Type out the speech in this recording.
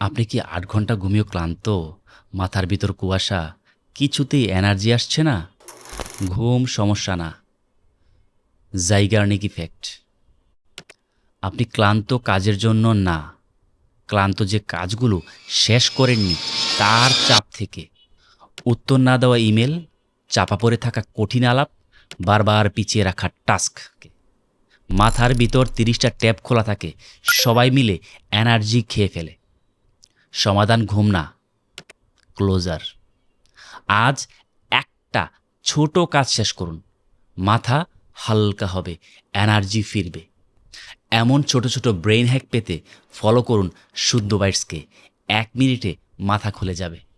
আপনি কি আট ঘণ্টা ঘুমিয়েও ক্লান্ত? মাথার ভিতর কুয়াশা? কিছুতেই এনার্জি আসছে না? ঘুম সমস্যা না। জাইগার্নিক ইফেক্ট আপনি ক্লান্ত কাজের জন্য না। ক্লান্ত যে কাজগুলো শেষ করেননি, তার চাপ থেকে। উত্তর না দেওয়া ইমেল চাপা পড়ে থাকা কঠিন আলাপ, বারবার পিছিয়ে রাখা টাস্ককে মাথার ভিতর তিরিশটা ট্যাপ খোলা থাকে, সবাই মিলে এনার্জি খেয়ে ফেলে। সমাধান ঘুম না। ক্লোজার আজ একটা ছোট কাজ শেষ করুন। মাথা হালকা হবে এনার্জি ফিরবে। এমন ছোট ছোট ব্রেন হ্যাক পেতে ফলো করুন শুদ্ধ বাইটসকে এক মিনিটে মাথা খুলে যাবে।